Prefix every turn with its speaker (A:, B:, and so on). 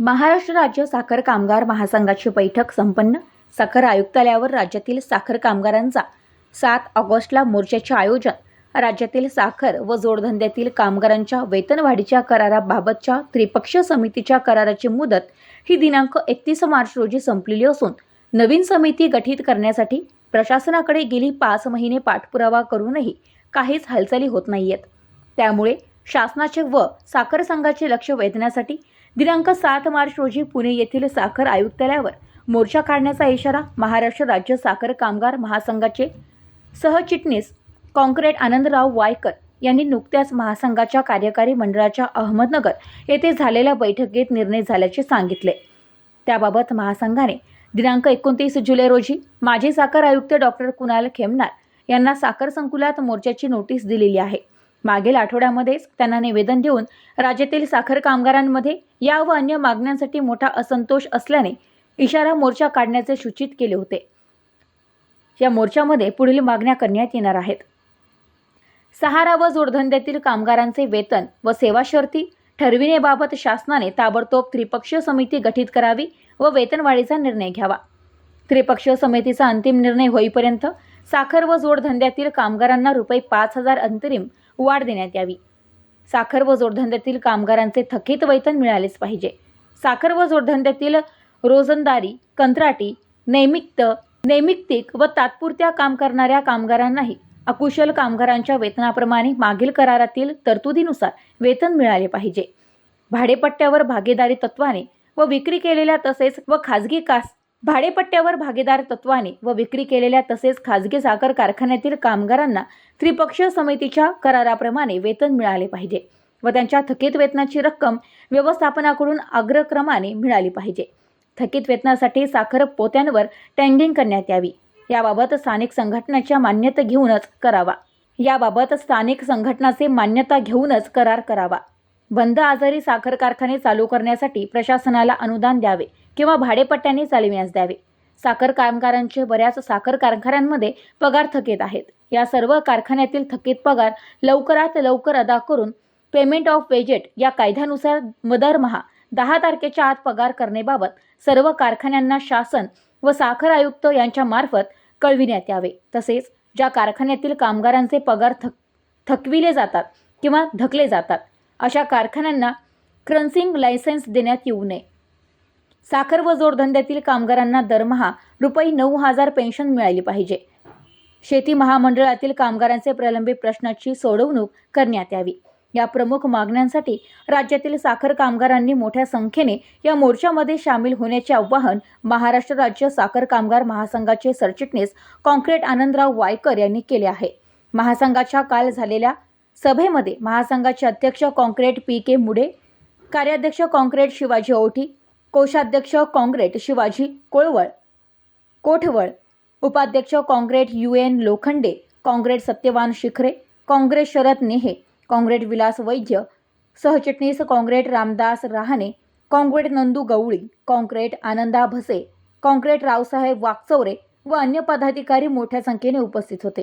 A: महाराष्ट्र राज्य साखर कामगार महासंघाची बैठक संपन्न. साखर आयुक्तालयावर राज्यातील साखर कामगारांचा सात ऑगस्टला मोर्चाचे आयोजन. राज्यातील साखर व जोडधंद्यातील कामगारांच्या वेतनवाढीच्या कराराबाबतच्या त्रिपक्षीय समितीच्या कराराची मुदत ही दिनांक एकतीस मार्च रोजी संपलेली असून नवीन समिती गठीत करण्यासाठी प्रशासनाकडे गेली पाच महिने पाठपुरावा करूनही काहीच हालचाली होत नाहीयेत. त्यामुळे शासनाचे व साखर संघाचे लक्ष वेधण्यासाठी दिनांक सात मार्च रोजी पुणे येथील साखर आयुक्तालयावर मोर्चा काढण्याचा इशारा महाराष्ट्र राज्य साखर कामगार महासंघाचे सहचिटणीस कॉन्क्रेट आनंदराव वायकर यांनी नुकत्याच महासंघाच्या कार्यकारी मंडळाच्या अहमदनगर येथे झालेल्या बैठकीत निर्णय झाल्याचे सांगितले. त्याबाबत महासंघाने दिनांक एकोणतीस जुलै रोजी माजी साखर आयुक्त डॉक्टर कुणाल खेमनार यांना साखर संकुलात मोर्चाची नोटीस दिलेली आहे. मागील आठवड्यामध्येच त्यांना निवेदन देऊन राज्यातील साखर कामगारांमध्ये या व अन्य मागण्यांसाठी मोठा असंतोष असल्याने इशारा मोर्चा काढण्याचे सूचित केले होते. या मोर्चामध्ये पुढील मागण्या करण्यात येणार आहेत. सहारा व जोडधंद्यातील कामगारांचे वेतन व सेवा शर्ती ठरविण्याबाबत शासनाने ताबडतोब त्रिपक्षीय समिती गठीत करावी व वेतनवाढीचा निर्णय घ्यावा. त्रिपक्षीय समितीचा अंतिम निर्णय होईपर्यंत साखर व जोडधंद्यातील कामगारांना रुपये पाच हजार अंतरिम वाढ देण्यात यावी. साखर व जोडधंद्यातील कामगारांचे थकीत वेतन मिळालेच पाहिजे. साखर व जोडधंद्यातील रोजंदारी कंत्राटी नैमित्त नैमित्तिक व तात्पुरत्या काम करणाऱ्या कामगारांनाही अकुशल कामगारांच्या वेतनाप्रमाणे मागील करारातील तरतुदीनुसार वेतन मिळाले पाहिजे. भाडेपट्ट्यावर भागीदारी तत्वाने व विक्री केलेल्या तसेच व खाजगी कास भाडेपट्ट्यावर भागीदार तत्वाने व विक्री केलेल्या तसेच खाजगी साखर कारखान्यातील कामगारांना त्रिपक्षीय समितीच्या कराराप्रमाणे वेतन मिळाले पाहिजे व त्यांच्या थकीत वेतनाची रक्कम व्यवस्थापनाकडून अग्रक्रमाने मिळाली पाहिजे. थकीत वेतनासाठी साखर पोत्यांवर टँगिंग करण्यात यावी. याबाबत स्थानिक संघटनाच्या मान्यता घेऊनच करावा. याबाबत स्थानिक संघटनाचे मान्यता घेऊनच करार करावा. बंद आजारी साखर कारखाने चालू करण्यासाठी प्रशासनाला अनुदान द्यावे किंवा भाडेपट्ट्याने चालविण्यास द्यावे. साखर कामगारांचे बऱ्याच साखर कारखान्यांमध्ये पगार थकीत आहेत. या सर्व कारखान्यातील थकीत पगार लवकरात लवकर अदा करून पेमेंट ऑफ वेजेट या कायद्यानुसार दरमहा दहा तारखेच्या आत पगार करण्याबाबत सर्व कारखान्यांना शासन व साखर आयुक्त यांच्या मार्फत कळविण्यात यावे. तसेच ज्या कारखान्यातील कामगारांचे पगार थक थकविले जातात किंवा धकले जातात अशा कारखान्यांना क्रन्सिंग लायसन्स देण्यात येऊ नये. साखर व जोडधंद्यातील कामगारांना दरमहा रुपये नऊ हजार पेन्शन मिळाली पाहिजे. शेती महामंडळातील कामगारांचे प्रलंबित प्रश्नाची सोडवणूक करण्यात यावी. या प्रमुख मागण्यांसाठी राज्यातील साखर कामगारांनी मोठ्या संख्येने या मोर्चामध्ये सामील होण्याचे आवाहन महाराष्ट्र राज्य साखर कामगार महासंघाचे सरचिटणीस कॉन्क्रेट आनंदराव वायकर यांनी केले आहे. महासंघाच्या काल झालेल्या सभेमध्ये महासंघाचे अध्यक्ष काँक्रेट पी के मुडे कार्याध्यक्ष काँक्रेट शिवाजी औठी कोषाध्यक्ष काँक्रेट शिवाजी कोळवळ कोठवळ उपाध्यक्ष काँक्रेट यू एन लोखंडे काँग्रेट सत्यवान शिखरे काँग्रेस शरद नेहे काँग्रेट विलास वैद्य सहचिटणीस काँग्रेट रामदास रहाणे काँग्रेट नंदू गवळी काँग्रेट आनंदा भसे काँग्रेट रावसाहेब वाकचौरे व अन्य पदाधिकारी मोठ्या संख्येने उपस्थित होते.